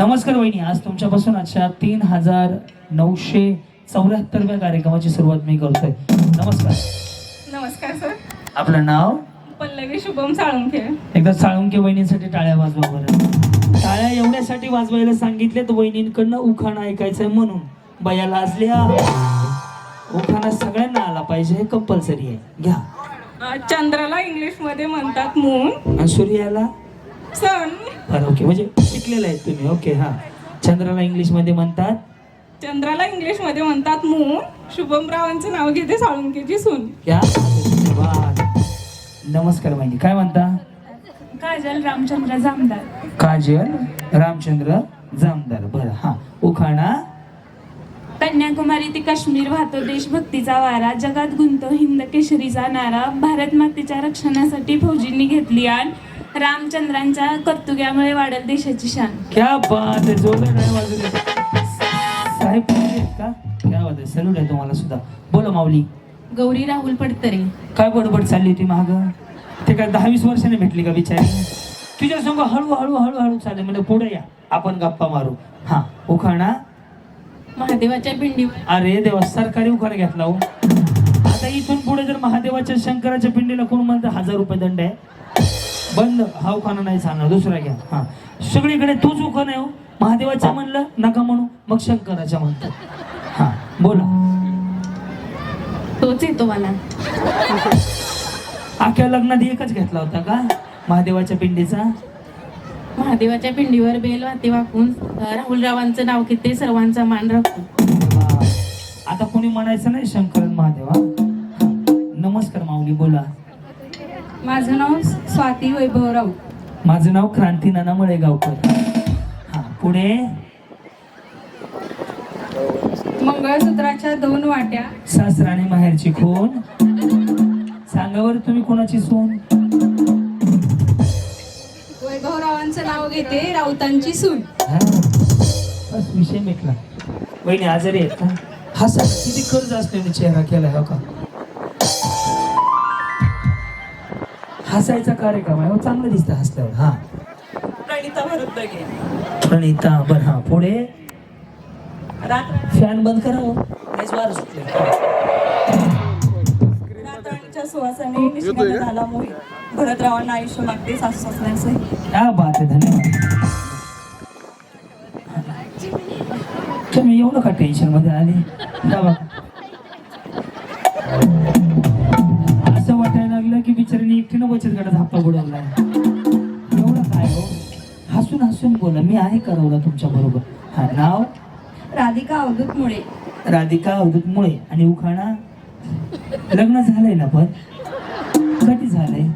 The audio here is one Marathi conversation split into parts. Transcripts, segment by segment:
नमस्कार वहिनी आज तुमच्यापासून आजच्या तीन हजार नऊशे चौऱ्याहत्तरव्या कार्यक्रमाची सुरुवात मी करतोय. नमस्कार. नमस्कार सर. आपलं नाव? पल्लवी शुभम साळुंखे. एकदा साळुंके वहिनीसाठी टाळ्या वाजवा बरं. टाळ्या एवढ्यासाठी वाजवायला सांगितले तर वहिनींकडनं उखाणा ऐकायचंय म्हणून. बया लाजल्या. उखाणा सगळ्यांना आला पाहिजे हे कंपल्सरी आहे. घ्या. चंद्राला इंग्लिशमध्ये म्हणतात मून आणि सूर्याला? सन बरं ओके म्हणजे शिकलेलं आहे तुम्ही. ओके हा. चंद्राला इंग्लिशमध्ये म्हणतात? चंद्राला इंग्लिशमध्ये म्हणतात मून शुभम रावांचं नाव घेते साळुंखेची सून. क्या? धन्यवाद. नमस्कार वहिनी काय म्हणता? काजल रामचंद्र जामदार. काजल रामचंद्र जामदार. बरं हा. उखाणा? कन्याकुमारी ते काश्मीर वाहतो देशभक्तीचा वारा. जगात गुंतो हिंद केशरीचा नारा. भारत मातेच्या रक्षणासाठी फौजींनी घेतली आण रामचंद्रांच्या कर्तुक्यामुळे वाढेल देशाची शान. क्या बात आहे जोरदार नाही वाजवले. साहेब तुम्ही आहेत का? क्या बात आहे सल्यूट आहे तुम्हाला सुद्धा. बोला माऊली. गौरी राहुल पडतरे. काय बडबड चालली होती माग? ते काय दहा वीस वर्षाने भेटली का बिचारी? तुझ्या संग हळूहळू हळूहळू चालेल म्हणजे पुढे या. आपण गप्पा मारू. हा उखाणा. महादेवाच्या पिंडी अरे देवा सरकारी उखाणा घेतला हो. आता इथून पुढे जर महादेवाच्या शंकराच्या पिंडीला कोण म्हणतं हजार रुपये दंड आहे? बंद. हा उखाणा नाही सांगणार. दुसरा घ्या. हा. सगळीकडे तूच उखाणा आहे हो. महादेवाच्या म्हणलं नका म्हणू. मग शंकराच्या म्हणतात. हा. बोला. तोच येतो मला. आख्या लग्नात एकच घेतला होता का? महादेवाच्या पिंडीचा? महादेवाच्या पिंडीवर बेल वाते वाकून राहुल रावांचं नाव घेते सर्वांचा मान राखून. आता कोणी म्हणायचं नाही शंकर आणि महादेवा. नमस्कार माऊली बोला. माझं नाव स्वाती वैभवराव माझं नाव क्रांती नाना मळेगावकर. हा पुढे? मंगळसूत्राच्या दोन वाट्या. सासरा आणि माहेरची खून. सांगा बरं तुम्ही कोणाची सून? वैभवरावांचं नाव घेते राऊतांची सून. हा. बस विषय मिटला. वहिनी आजारी आहेत का? हा सर किती कर्ज असलेला चेहरा केलाय हो का? हसायचा कार्यक्रम आहे. हो चांगलं दिसतं हसल्यावर. हा. प्रणिता भरतगे प्रणिता बर हा. पुढे? फॅन बंद करा हो. वारं सुटले रातराणीच्या सुवासाने निष्काम झाला मोहित भरतरावांना आयुष्य मागते सासू सासऱ्यांचे. क्या बात आहे धन्यवाद. तुम्ही एवढं का टेन्शनमध्ये आले एकटीनं बचत गटात हप्ता बुडवलाय एवढं काय हो? हसून हसून बोला मी आहे करवला तुमच्या बरोबर. हा नाव? राधिका अवधूत मुळे राधिका अवधूत मुळे आणि उखाणा? लग्न झालंय ना पण? कधी झालंय?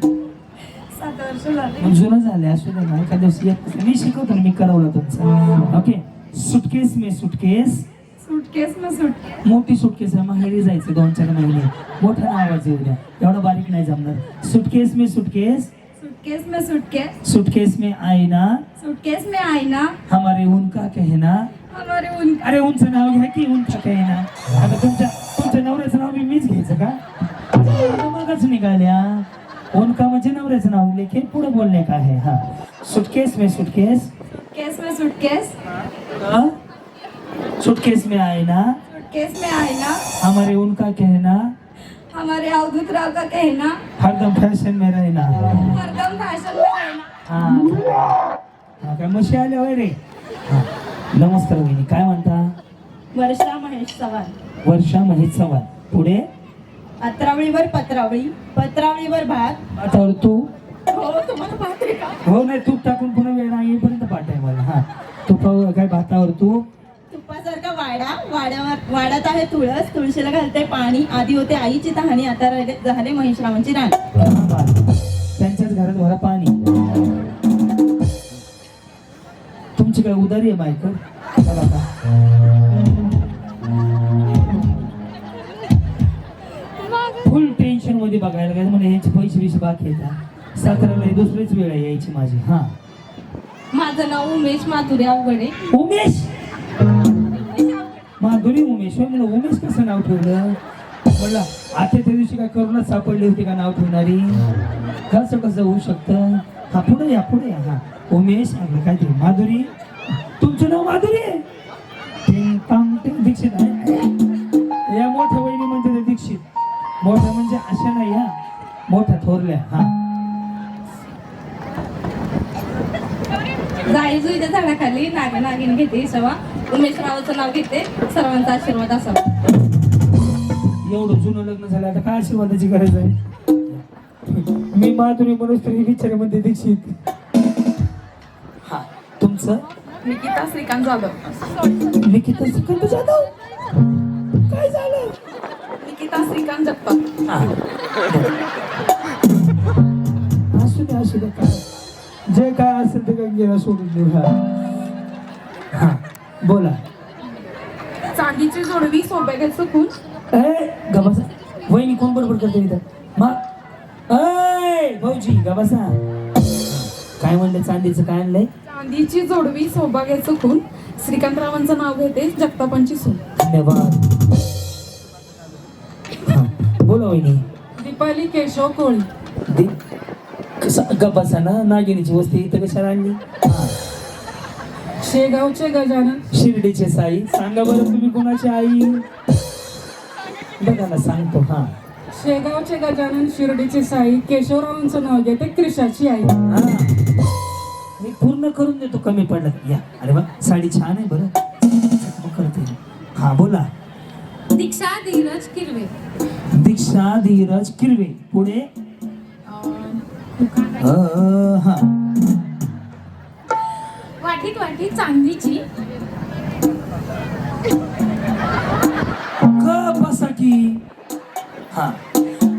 सात वर्ष झाले. जुनं झालंय असू दे ना एखाद्या दिवशी मी शिकवतो मी करवलं तुमचं. ओके सुटकेस मे सुटकेस. सुटकेस ना सुटकेस मोठी सुटकेस आहे. माहेरी जायचं दोन चार महिने. मोठा आवाज येऊ द्या एवढं बारीक नाही जमणार. सुटकेस मे सुटकेस सुटकेस में सुटकेस सुटकेस में आईना. सुटकेस में आईना. हमारे उनका कहना. हमारे उन अरे उंचं नाव घ्या की उनका कहना. आता तुमच्या तुमच्या नवऱ्याचं नाव मी मीच घ्यायचं का? मगच निघाल्या. उनका म्हणजे नवऱ्याचं नाव. लेखे पुढे बोलणे का आहे? हा. सुटकेस में सुटकेस सुटकेस में सुटकेस हाँ? सुटकेस में आए ना सुटकेस में आईना। हमारे उनका कहना। हमारे अवधूत राव का कहना। हरदम फॅशन में रहना। हरदम फैशन में रहना। हा। हा काय मशी आल्या होय रे? हा. नमस्कार वहिनी काय म्हणता? वर्षा महेश चव्हाण। वर्षा महेश चव्हाण. पुढे? अत्रावळीवर पत्रावळी पत्रावळीवर भात. पाठावर तू? हो तुम्हाला का? हो नाही तूप टाकून पुन्हा वेळ नाही येईपर्यंत पाठ आहे मला. हा. तुपावर काय भातावर तू तुपासारखा वाडा वाड्यावर वाड्यात आहे तुळस. तुळशीला घालते पाणी. आधी होते आईची तहाणी आता राहिले झाले महेशरावांची राण. त्यांच्याच घरात भरा पाणी. तुमची काय उदारी आहे चला आता. फुल टेन्शनमध्ये बघायला काय म्हणजे यांचे पैसे बिसे बाकी येतात ही दुसरीच वेळ आहे यायची माझी. हा. माझं नाव उमेश माथुरे अवघडे उमेश! माधुरी उमेश होय उमेश कसं नाव ठेवलं? म्हणलं आता त्या दिवशी काय करूनच सापडली होती का नाव ठेवणारी? कसं कसं होऊ शकतं? हा पुढे या पुढे या हा. उमेश काय ते माधुरी तुमचं नाव माधुरी आहे? दीक्षित या मोठ्या वहिनी म्हणते दीक्षित. मोठ्या म्हणजे अशा नाही हा. मोठ्या थोरल्या हा. पाण्याखाली नाग नागिन घेते सवा उमेश रावाचं नाव घेते. सर्वांचा आशीर्वाद असावा एवढं जुनं लग्न झालं आता काय आशीर्वादाची गरज आहे? मी माधुरी तरी विचारामध्ये दीक्षित. हा तुमचं? निकिता श्रीकांत जाधव. लिखित सिकंद जाधव? काय झालं? निकिता श्रीकांत जगताप. हा. असू दे असू दे काय? जे काय असेल ते गंगेला सोडून देऊ हा बोला. चांदीची जोडवी सोबत चुकून. ए गबासा. वहिनी कोण बडबड करते इथं? मा ए भाऊजी गबासा. काय म्हणलं चांदीचं काय आणलंय? चांदीची जोडवी सौभाग्य चुकून. श्रीकांतरावांचं नाव घेते जगतापांची सून. धन्यवाद. बोला वहिनी. दीपाली केशव कोळी. दे कसा गबासा ना नागिनीची वस्ती इथं कशाला आणली? हा शेगावचे गजानन. शिर्डीचे साई. सांगा बरं तुम्ही कोणाची आई? बघा ना सांगतो हा. शेगावचे गजानन शिर्डीचे साई केशवरावांचं नाव घेते क्रिशाची आई. हा. मी पूर्ण करून देतो कमी पडलं. या. अरे वा साडी छान आहे बरं. मग करते. हा बोला. दीक्षा धीरज किरवे. दीक्षा धीरज किरवे. पुढे? हा वाटीत वाटीत चांदीची. क बसा की हा.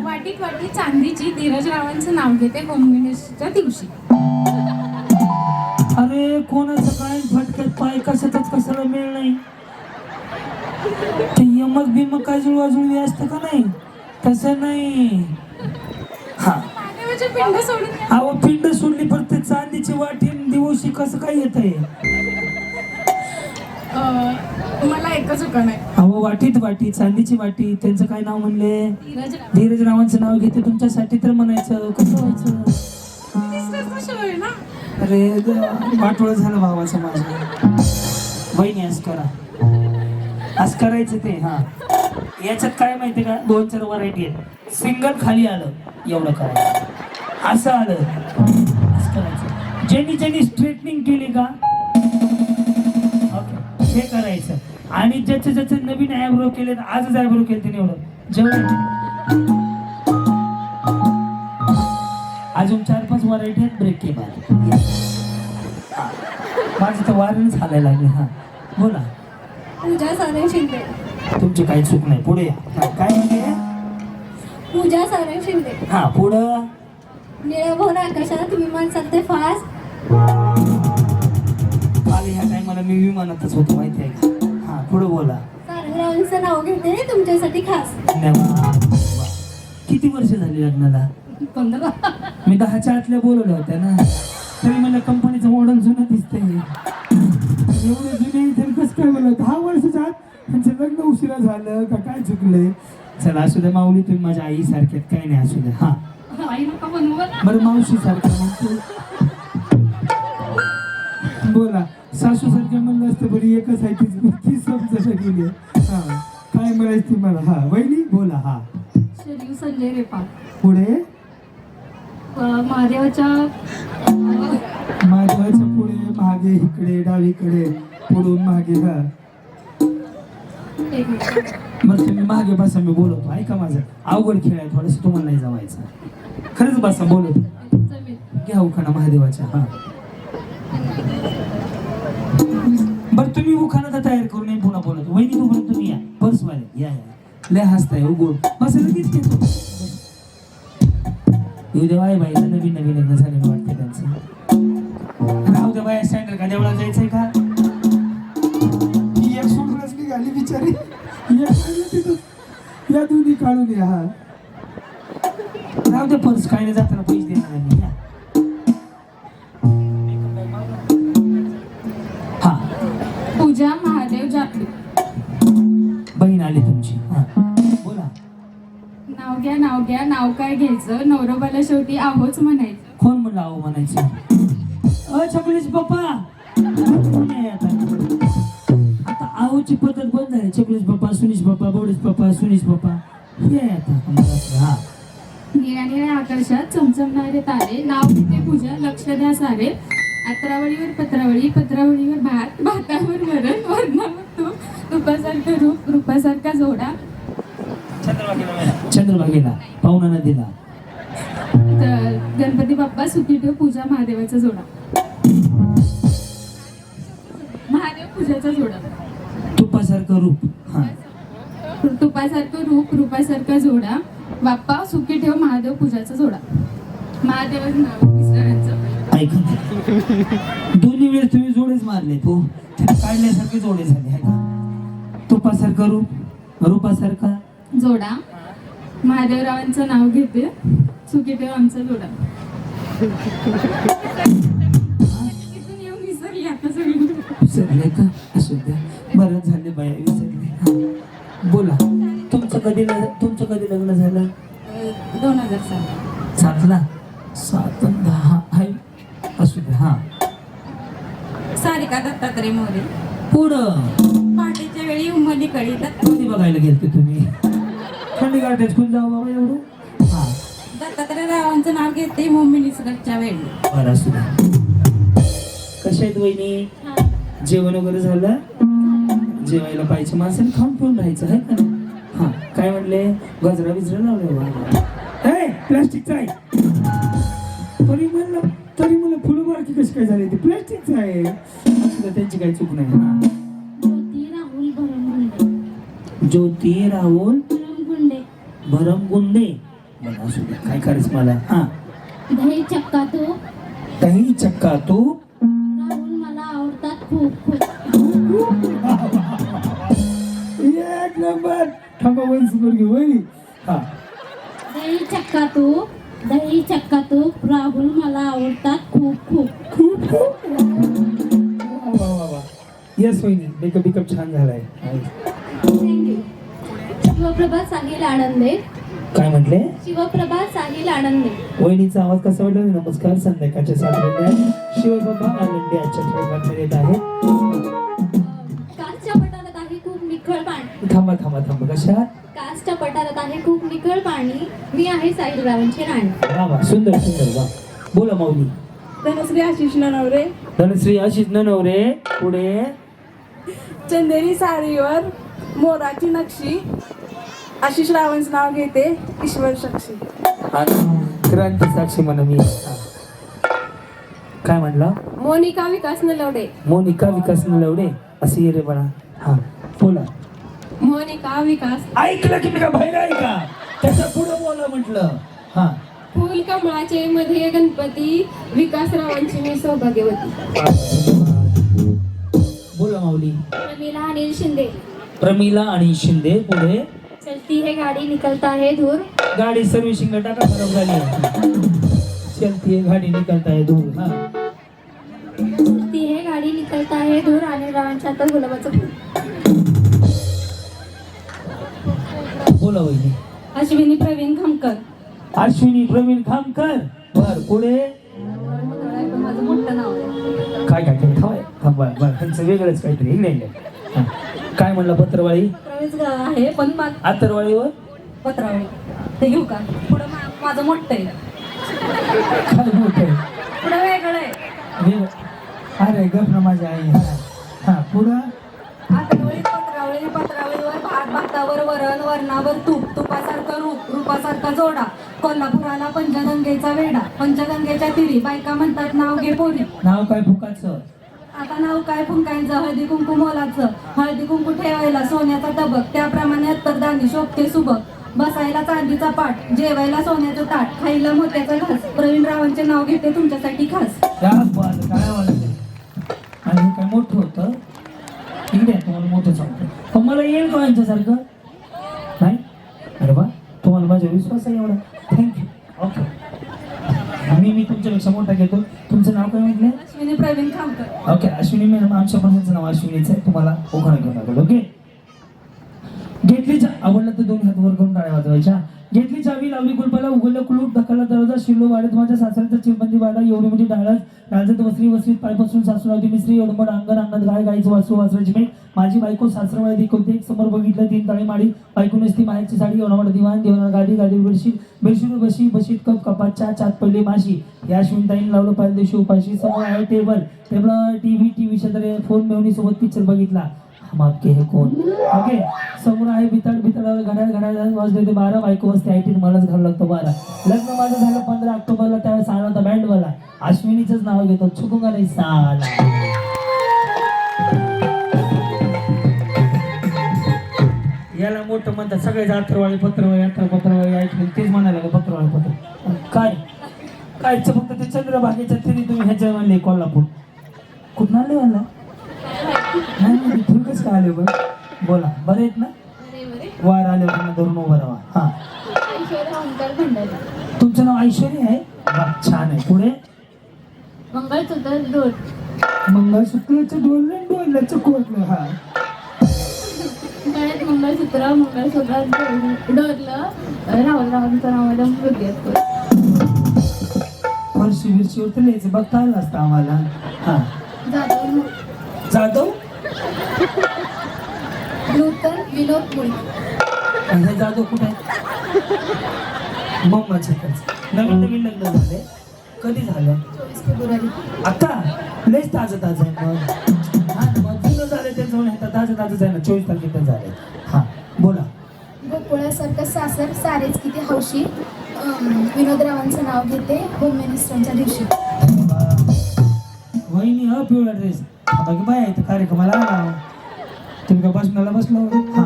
वाटीत वाटीत चांदीची धीरज रावांचं नाव घेते कोंबिनेशच्या दिवशी. अरे कोणाचं काय फटक्यात पाय कशातच कशाला मिळ नाही. ते यमक बिमक काय जुळवाजुळवी असतं का नाही? तसं नाही. हा. अहो पिंड सोडली फक्त चांदीची वाटी दिवशी कसं काय येत आहे? मला एकच आहे अहो वाटीत वाटी चांदीची वाटी त्यांचं काय नाव म्हणले? धीरज राव धीरज रावांचं नाव घेते तुमच्यासाठी तर म्हणायचं कसं व्हायचं? अरे वाटोळं झालं भावाचं माझं. बहिणी आज करा. आज करायचं ते हा. याच्यात काय माहिती का? दोन चार व्हरायटी आहेत. सिंगल खाली आलं एवढं करायचं. असं आलं. असं करायचं. ज्यांनी ज्यांनी स्ट्रेटनिंग केली का? ओके हे करायचं. आणि ज्याचे ज्याचे नवीन ॲब्रो केले आजच ॲब्रो केले त्याने एवढं. जेवढं अजून चार पाच व्हरायटी आहेत ब्रेक के बाद माझं तर वारणच हालायला लागले हा. बोला. पूजा सारंग शिंदे. तुमची काही चूक नाही. पुढे या. काय म्हणते? पूजा सारंग शिंदे. हा पुढं. निळभोर आकाशात विमान चालते फास्ट काल ह्या टायमाला मी विमानातच होतो माहिती आहे का? हा पुढं बोला. सारंगरावांचं नाव घेते तुमच्यासाठी खास. धन्यवाद. किती वर्ष झाली लग्नाला? पंधरा. मी दहाच्या आतल्या बोलवल्या होत्या ना. तरी मला कंपनीचं मॉडेल जुनं दिसतंय. एवढं जुने इथे कसं काय मला दहा वर्षाच्या आत त्यांचं लग्न उशिरा झालं का काय चुकलंय? चला असू द्या माऊली तुम्ही माझ्या आई सारख्यात काही नाही असू द्या हा. बरं मावशी सारखं म्हणतो. बोला सासू सारखं म्हणलं असतं बरी एकच आहे ती ती समजायला गेली. हा काय म्हणायचं मला? हा वहिनी बोला हा. संजय रेपा. पुढे? महादेवाच्या माधवाच्या पुढे मागे इकडे डावीकडे पुढून मागे हा. मग तुम्ही मागे बसा मी बोलवतो ऐका माझं. अवघड खेळ आहे थोडस तुम्हाला नाही जमायचं. खरंच बसा बोलत घ्या उखाणा महादेवाच्या. हा. बरं तुम्ही उखाणा तर तयार करून नाही पुन्हा बोलत. वहिनी तोपर्यंत तुम्ही या. पर्स वाले या या. लय हसताय हो, उगोड बस लगेच घेतो येऊ आहे बाई बाईला नवीन नवीन लग्न झाले वाटते त्यांचं. राहू दे बाया स्टँडर का देवळा जायचंय का? ही एक सोडूनच निघाली बिचारी. या दोन्ही काढून या राहू दे पर्स काय नाही जाताना पैसे देणार आहे मी या. हा. पूजा महादेव बहीण आली तुमची. हा. बोला. नाव घ्या नाव घ्या नाव काय घ्यायचं? नवरोबाला शेवटी आहोच म्हणायचं. कोण म्हणलं आहो म्हणायचं? अ चकलीच पप्पा आहे आता. आता आहोची पद्धत बंद झाली चकलीच पप्पा सुनीश पप्पा बोडीस पप्पा सुनीश पप्पा हे आहे आता. हा. निळ्या आकाशात चमचमणारे तारे नाव पूजा लक्ष द्या सारे. अत्रावळीवर पत्रावळी पत्रावळीवर भात भातावर वरण वरणावर तूप तुपासारखं रूप रूपासारखा जोडा. चंद्रभागेला पाहुणा नदीला ग- गणपती बाप्पा सुखी ठेव पूजा महादेवाचा जोडा. महादेव पूजाचा जोडा. तुपासारखं रूप हा. तुपासारखं रूप रूपासारखा जोडा. बाप्पा सुखी ठेव महादेव पूजाचा जोडा. महादेवाचं नाव ऐका दोन्ही वेळेस तुम्ही जोडेच मारले तो. काढल्यासारखे जोडे झाले आहे का तुपासारखं रूप रूपासारखा. जोडा. महादेवरावांचं नाव घेते सुखी ठेव आमचा जोडा. विसरली का असू द्या. बरं झाले बाया विसरले. बोला. तुमचं कधी लग्न तुमचं कधी लग्न झालं? दोन हजार सात सातला सात दहा आहे. असू द्या हा. सारिका दत्तात्रय मोरे. पुढं? पहाटेच्या वेळी उमदी कळी कधी बघायला गेलते तुम्ही? थंडी गाठ्यात कोण जाऊ बाबा एवढं? हा. दत्तात्रय रावांचं नाव घेते मुंबई निसर्गच्या वेळी. बरं असू द्या कशा आहेत वहिनी? जेवण वगैरे झालं? जेवायला पाहिजे माणसाने खाऊन पिऊन राहायचं आहे का काय म्हणले गजरा बिजरा लावले प्लास्टिकचा आहे. तरी म्हणलं तरी मला फुलं बारकी कशी काय झाली ती? प्लास्टिकचं आहे. त्यांची काही चूक नाही. ज्योती राहुल भरमगुंडे. बरं असू द्या काय करायचं मला? हा. दही चक्का तो. काही चक्का तू? राहुल मला आवडतात खूप खूप. वैस मुलगी वहिनी हा. दही चक्का तो दही चक्का तो राहुल मला आवडतात खूप खूप. खूप खूप? वा वा वा वा. येस वहिनी मेकअप बिकअप छान झालाय. शिवप्रभा साहिल आनंदे काय म्हटले? शिवप्रभा साहिल आनंदे वहिनीचा आवाज कसा वाटला? नमस्कार संध्याकाळच्या सात वाजता शिवबाबा आनंदी आजच्या येत आहे. पठारात आहे खूप निखळ पाणी. थांबा थांबा थांबा. कशा? कासच्या पठारात आहे. खूप निखळ पाणी. मी आहे साहिल रावांची राणी. सुंदर सुंदर वा. बोला माऊली. धनश्री आशिष नवरे धनश्री आशिष नवरे पुढे. चंदेरी साडीवर मोराची नक्षी. आशिष रावांचं नाव घेते ईश्वर साक्षी. आणि क्रांती साक्षी म्हणा मी. काय म्हणला? मोनिका विकास नलवडे. मोनिका विकास नलवडे. असे रे बळा. हा बोला. मोनिका विकास. ऐकलं की मी का बाहेर आहे का? त्याच्या पुढे बोला म्हटलं. हा. फुल कमळाचे मध्ये गणपती विकासरावांची मी सौभाग्यवती बोला माऊली. प्रमिला अनिल शिंदे. प्रमिला आणि शिंदे पुढे. चलती है गाडी निकलता है दूर गाडी सर्व्हिसिंग टाका खराब झाली. चलती है गाडी निकलता है दूर हा. चलती है गाडी निकलता है दूर आणि रावांच्या हातात गुलाबाचं फूल. बोला वहिनी. अश्विनी प्रवीण खामकर. अश्विनी प्रवीण खामकर? बर पुढे माझं मोठं नाव आहे. काय काय काय थांबा बर त्यांचं वेगळंच काहीतरी. इकडे इकडे. हा. काय म्हणलं पत्रवाळी? प्रवीण आहे पण माझं आतरवाळीवर? पत्रावळी. ते घेऊ का? पुढं मा- माझं मोठं आहे. काय मोठं पुढं वेगळं आहे. हे- अरे गप ना माझी आई. हा पुढं? भातावर वरण वरणावर तूप तुपासारखं रूप रूपासारखा जोडा. कोल्हापुराला पंचगंगेचा वेडा पंचगंगेच्या तिरी बायका म्हणतात नाव घे पोरी नाव काय फुकाचं? आता नाव काय फुंकायचं? हळदी कुंकू मोलाचं. हळदी कुंकू ठेवायला सोन्याचा तबक. त्याप्रमाणे अत्तरदानी शोभते सुबक. बसायला चांदीचा पाठ. जेवायला सोन्याचं ताट. खायला मोत्याचा घास. प्रवीण रावांचे नाव घेते तुमच्यासाठी खास. काय वाटलं आणि काय मोठं होतं? इकडे तुम्हाला मोठं सांगतो. पण मला येईल का यांच्यासारखं? तुम्हाला माझा विश्वास आहे एवढा? थँक्यू ओके मी मी तुमच्यापेक्षा मोठा घेतो तुमचं नाव काय म्हटलं? अश्विनी प्रवीण खामकर. ओके अश्विनी मॅडम आमच्या माणसाचं नाव अश्विनीचं आहे. तुम्हाला ओखाणा घेऊन लागेल ओके घेतली आवडलं तर दोन हात वर करून टाळ्या वाजवायच्या. घेतली चावी लावली कुलपाला उघडलं कुलूप ढकलला दरवाजा शिरलो वाड्यात माझ्या सासऱ्याचा चिरबंदी वाडा एवढी मोठी डाळत राजत वस्त्री वस्त्रीत पायपासून लावली मिसरी एवढं अंगण अंगणात गाय गायचं वासू वासराची मी. माझी बायको सासरवाडी कोणते एक समोर बघितलं तीन ताळी माडी. बायको नसती मायाची साडी एवढा दिवाण दिवाण गाडी गाडी बेडशीट बेडशीट बशी बशीत कप कपात चहा चात पडली माशी. या शिवताईन लावलं पाहिजे दिवशी उपाशी समोर आहे टेबल टेबल टीव्ही टीव्हीच्या शेजारी फोन मेवणी सोबत पिक्चर बघितला. हम आपके हे कोण? ओके. समोर आहे बितड बिताडावर घड्याळ घड्याळ वाजले ते बारा बायको वाजते आय टी मलाच घालू लागतो बारा. लग्न माझं झालं पंधरा ऑक्टोबरला त्यावेळेस आला होता बँडवाला. अश्विनीचंच नाव घेतो चुकूंगा नाही साला याला मोठं म्हणतात सगळे जात्रवाळी पत्रवाळी यात्रा पत्रवाळी ऐकले तेच म्हणायला का पत्रवाळी पत्र. काय? काय? फक्त ते चंद्रभागेच्या तिरी तुम्ही ह्याच्या म्हणले कोल्हापूर. कुठं आले मला नाही नाही कसं काय आले बरं? बोला बरे आहेत ना? वार आले त्यांना धरून उभं राहा. हा. तुमचं नाव ऐश्वर्या आहे? वा, छान आहे. पुढे? मंगळसूत्र दोन मंगळसूत्राचं डोललं डोलल्याचं कोटलं हा. गळ्यात मंगळसूत्र मंगळसूत्रात डोर- डोरलं राहुल रावांचं नाव मॅडम फरशी बिरशीवर तर लिहायचं बघता आलं असतं आम्हाला. हा. जाधव. जाधव? नूतन विनोद मुळे. जाधव कुठे? आहे मम्माच्या इकडचं. नवीन नवीन लग्न झाले. कधी झालं? चोवीस फेब्रुवारी. आता? लयच ताजं ताजं आहे मग. हा मग जुनं झालं त्यांचं म्हणून आता ताजं ताजं आहे ना. चोवीस तारखेला झाले. हा बोला. गोकुळासारखं सासर सारेच किती हौशी. विनोदरावांचं नाव घेते होम मिनिस्टरच्या दिवशी. वहिनी हा पिवळा ड्रेस बाकी बाय आहे कार्यक्रमाला तुम्ही का बसण्याला बसलो? हा.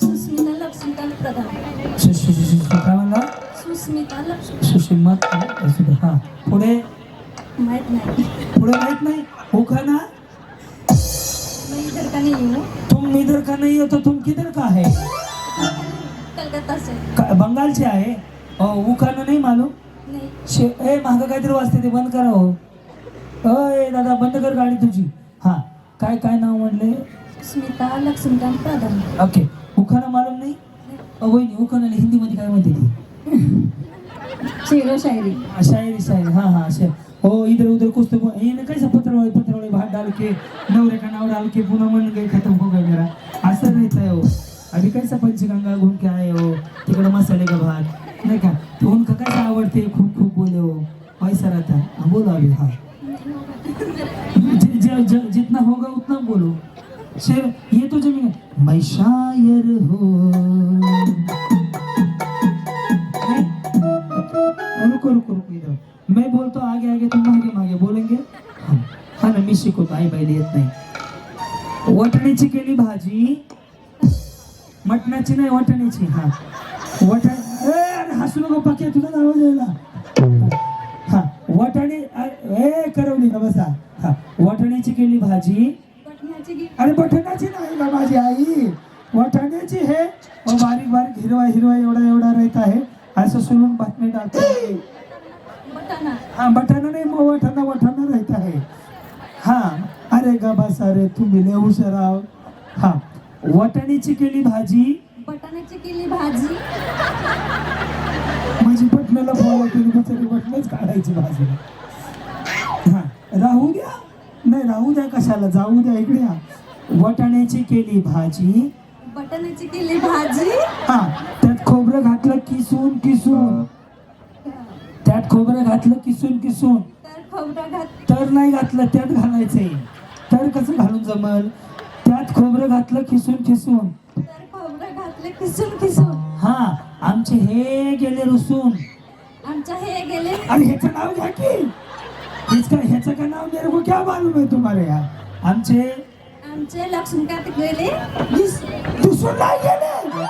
सुस्मिता लक्ष्मीकांत प्रधान. काय म्हणला? सुस्मिता लक्ष्मी सुशिमत हा. पुढे? माहीत नाही. पुढे माहीत नाही? हो का ना मैं इधर का नहीं हूँ तुम इधर का नहीं हो तो तुम किधर का है कलकत्ता से. का- बंगालचे आहे. अहो, उखाणं नाही मालूम? नहीं. शे ए मागं काहीतरी वाजते ते बंद करा हो. अय दादा बंद कर गाडी तुझी. हा काय काय नाव म्हणले सुस्मिता लक्ष्मीकांत प्रधान ओके उखाणं मालूम नाही? वहिनी उखाणाला हिंदीमध्ये काय म्हणते ती? शेरो शायरी. हाँ, शायरी शायरी. हाँ हाँ ओ इधर उधर कुछ तो ये ना कैसे पत्रवाड़ी भात डाल के नवरे का नाव डाल के पुनः मन गए खत्म हो गया मेरा. असर रहता है. वो अभी कैसा पंचगंगा घूम के आए हो? तिकडे मसाले का भात? नहीं का? तो उनका कैसा आवड़ते? खूब खूब बोले हो. वैसा रहता है हाँ, बोलो अभी हाँ. जितना होगा उतना बोलो। शेर ये तो जमीन है। मैं शायर हूँ। रुको रुको रुको इधर मैं बोलता आगे आगे तुम आगे मागे बोलेंगे? हाँ। ना मी शिकवतो आई बाईला येत नाही। वटण्याची केली भाजी। मटणाची नाही वटण्याची हा। वटण ए अरे हसू नको पक्या तुझा आवाज यायला। हा वटाणे अरे, ए करवली ना बसा हा वटण्याची केली भाजी? अरे बटनाची नाही ना माझी आई. वाटाण्याची हे. बारीक बारीक हिरवा हिरवा एवढा एवढा रहत आहे. असं सोलून बातमी टाकते. हा बटाणा नाही मग वटाणा वटाणा रहत आहे. हा अरे गा बस अरे तुम्ही लय हुशार हा वाटाण्याची केली भाजी? बटाण्याची केली भाजी. माझी बटण्याला केली बिचारी बटणच काढायची भाजी राहू द्या. नाही राहू द्या कशाला? जाऊ द्या इकडे या. वाटाण्याची केली भाजी. बटाण्याची केली भाजी? हा त्यात खोबरं घातलं किसून किसून. त्यात खोबरं घातलं किसून किसून. तर खोबरं घात तर नाही घातलं त्यात घालायचंय तर कसं घालून जमल? त्यात खोबरं घातलं किसून किसून. तर खोबरं घातले किसून किसून. हा आमचे हे गेले रुसून. आमच्या हे गेले अरे ह्याचं नाव घ्या की. हेच काय ह्याचं काय नाव मेरे को क्या मालूम है तुम्हारे यहाँ आमचे आमचे लक्ष्मीकांत गेले घिस- दुसून नाही गेले.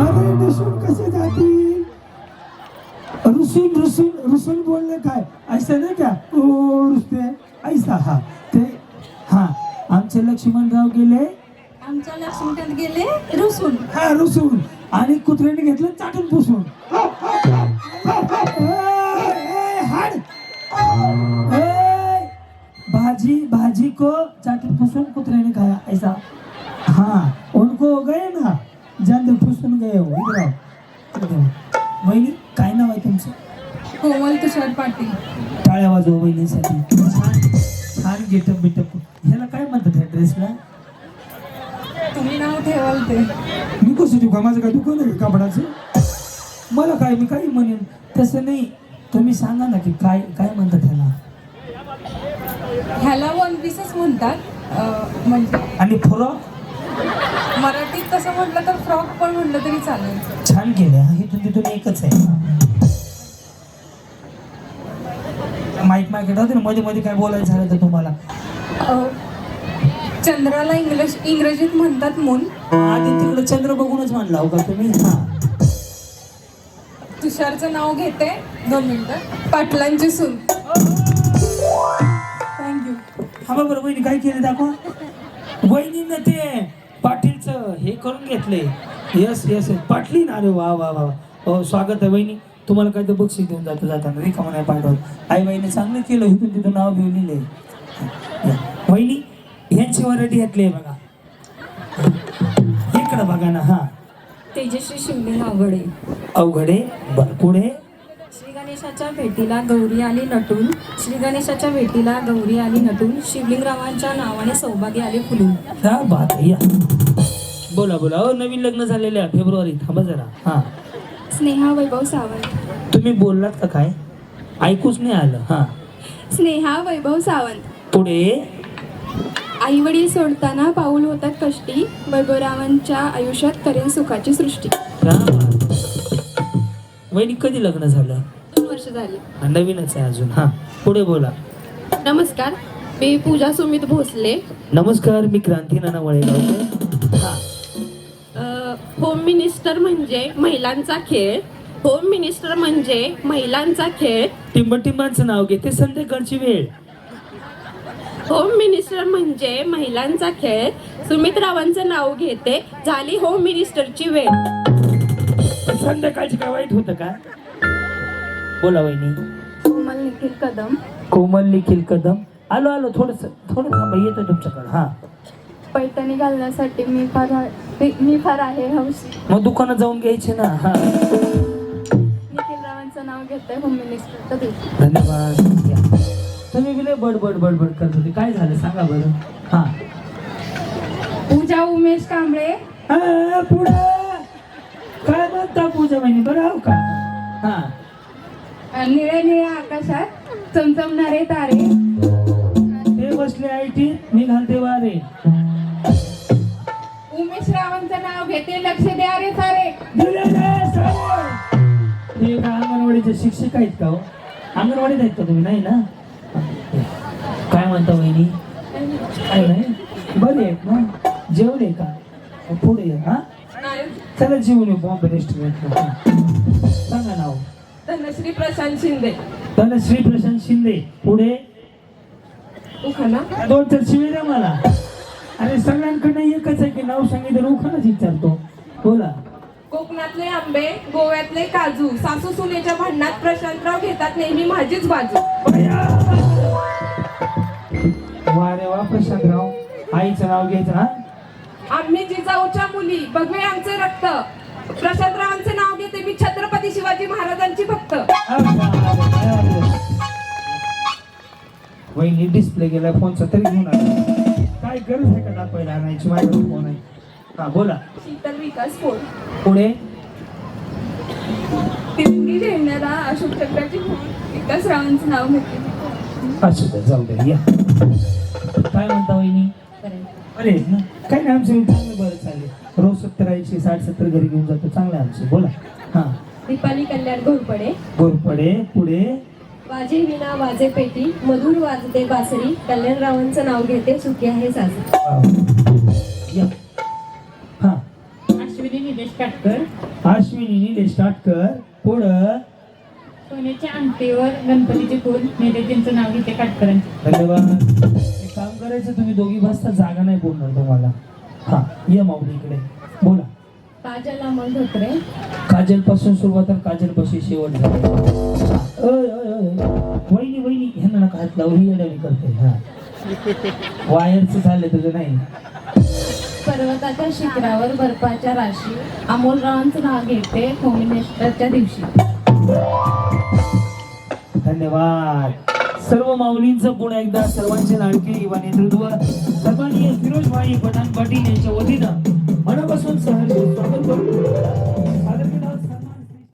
अरे दुसून कसे जातील? रुसून रुसून रुसून बोलले काय? ऐसा नाही क्या ओ रुसते ऐसा हा. ते हा. आमचे लक्ष्मणराव गेले. आमच्या लक्ष्मीकांत गेले रुसून हा रुसून आणि कुत्र्याने घेतलं चाटून पुसून. उनको चाटी फुसून कुत्रे ने खाया ऐसा। हाँ उनको हो गए ना जंद फुसून गए हो इधर आओ। बहिणी काय ना आहे तुमसे कोमल तुषार पाटील। टाळ्या नहीं सही छान छान गेटअप बिटअप ह्याला काय म्हणतात ह्या ड्रेसला तुम्ही नाव ठेवाल ते. मी कसं कमाज का माझं काय दुकान आहे मला काय मी काही म्हणेन. तसं नाही तुम्ही सांगा ना की काय काय म्हणतात त्याला ह्याला वन पीसच म्हणतात. म्हणजे आणि फ्रॉक? मराठीत तसं म्हटलं तर फ्रॉक पण म्हटलं तरी चालेल. छान केले हा इथून तिथून एकच आहे. माईक मार्केट होते ना मध्ये मध्ये काय बोलायचं झालं तर तुम्हाला. चंद्राला इंग्लिश इंग्रजीत म्हणतात मून आधी तिकडे चंद्र बघूनच म्हणला हो का तुम्ही? हा. तुषारचं नाव घेते. दोन मिनिटं. पाटलांची सून. हा बा बरं वहिनी काय केलं दाखवा. वहिनीनं ते पाटीलचं हे करून घेतले. यस यस पाटली ना अरे वा वा वा हो स्वागत आहे वहिनी. तुम्हाला काय तर बक्षीस देऊन जातं जाताना रिकामा नाही पाठवत आई वहिनी चांगलं केलं इथून तिथून नाव घेऊन लिहिले. वहिनी ह्यांची वरायटी घातली आहे बघा. इकडं बघा ना हा. तेजश्री शिंदे अवघडे पुढे श्री गणेशाच्या भेटीला गौरी आली नटून. श्री गणेशाच्या भेटीला गौरी आली नटून. शिवलिंगरावांच्या नावाने सौभाग्य आले फुलून. क्या बात बोला बोला. हो नवीन लग्न झालेलं आहे फेब्रुवारी थांबा जरा. हा. स्नेहा वैभव सावंत. तुम्ही बोललात का काय? ऐकूच नाही आलं. हा. स्नेहा वैभव सावंत. पुढे. आई वडील सोडताना पाऊल होतात कष्टी. वैभवरावांच्या आयुष्यात करेल सुखाची सृष्टी. क्या बात. वहिनी कधी लग्न झालं? वर्ष झाली. नवीनच आहे अजून. हा पुढे बोला. नमस्कार मी पूजा सुमित भोसले. नमस्कार मी क्रांती नाना वळेगावकर. हा. होम मिनिस्टर म्हणजे महिलांचा खेळ. होम मिनिस्टर म्हणजे महिलांचा खेळ. टिंबटिंबांचं नाव घेते संध्याकाळची वेळ. होम मिनिस्टर म्हणजे महिलांचा खेळ. सुमित रावांचं नाव घेते. झाली होम मिनिस्टरची वेळ. संध्याकाळची काय वाईट होतं का? बोला वहिनी. कोमल निखिल कदम. कोमल निखिल कदम. आलो आलो थोडस थोडं थांबा येतो तुमच्याकडं हा. पैठणी घालण्यासाठी मी फार मी फार आहे हौशी. मग दुकानात जाऊन घ्यायचे ना हा. निखिल रावांचं नाव घेते होम मिनिस्टरचं धन्यवाद. या. तुम्ही बिले बड बड बड बड करत होते. काय झालं सांगा बरं. हा. पूजा उमेश कांबळे. हा, पुढं. काय म्हणता पूजा बहिणी बरं आहो का? हा. निळ्या निळ्या आकाशात चमचमणारे तारे. ते बसले आय टी मी घालते वारे. उमेश रावांचं नाव घेते लक्ष द्या रे सारे. हे का अंगणवाडीचे शिक्षक आहेत का हो? अंगणवाडीत आहेत का तुम्ही? नाही ना? काय म्हणता वहिनी? काय नाही बरे आहेत ना? जेवले का? पुढे या हा? चला जेवून येऊ बॉम्बे रेस्टॉरंटला सांगा नाव. धनश्री प्रशांत शिंदे. धनश्री प्रशांत शिंदे. पुढे? उखाना दोन तर शिवे द्या मला अरे सगळ्यांकडनं एकच आहे की नाव सांगितलं उखानच विचारतो. बोला. कोकणातले आंबे गोव्यातले काजू सासू सुनेच्या भांडणात प्रशांतराव घेतात नेहमी माझीच बाजू. वा रे वा प्रशांतराव. आईचं नाव घ्यायचं हा? आम्ही जिजाऊच्या मुली बघूया आमचे रक्त. प्रशांतरावांचे घेते मी छत्रपती शिवाजी महाराजांची भक्त. वहिनी डिस्प्ले गेला फोनचा तरी घेऊन आला. काय गरज आहे का दाखवायला आणायची? माझ्याकडे फोन आहे. हा बोला. शीतल विकास फोड पुढे? तिरंगी झेंड्याला अशोक चक्राची खूण विकास रावांचं नाव घेते असू द्या जाऊ द्या या. काय म्हणता वहिनी? अरे काय नाही आमचं चांगलं बरं चालेल रोज सत्तर ऐंशी साठ सत्तर घरी घेऊन जातो. चांगलं आमचं. बोला. हा. दीपाली कल्याण घोरपडे. गोरपडे पुढे. वाजे विना वाजे पेटी मधुर वाजते बासरी. कल्याणरावांचं नाव घेते सुखी आहे सासरी. हा. अश्विनी निलेश काटकर. अश्विनी निलेश टाटकर पुढं. सोन्याच्या अंगठीवर गणपतीचे फूल नेते नाव घेते काटकरांचे. धन्यवाद. एक काम करायचं तुम्ही दोघी बसता जागा नाही बोलणार तुम्हाला. हा ये माऊली इकडे. बोला. काजल अमोल धोत्रे काजलपासून सुरुवात काजल पाशी शेवट झाली. अय, अय, अय. वहिनी वहिनी ह्यांना नका हात लावून ही येड्यावी करते. हा. वायरचं झालं तुझं नाही? पर्वताच्या शिखरावर बर्फाच्या राशी अमोलरावांचं नाव घेते होम मिनिस्टरच्या दिवशी. धन्यवाद. सर्व माऊलींचं पुन्हा एकदा सर्वांचे लाडके युवा नेतृत्व सन्माननीय फिरोज भाई पठाण पाटील यांच्या वतीनं मनापासून सहर्ष स्वागत करतो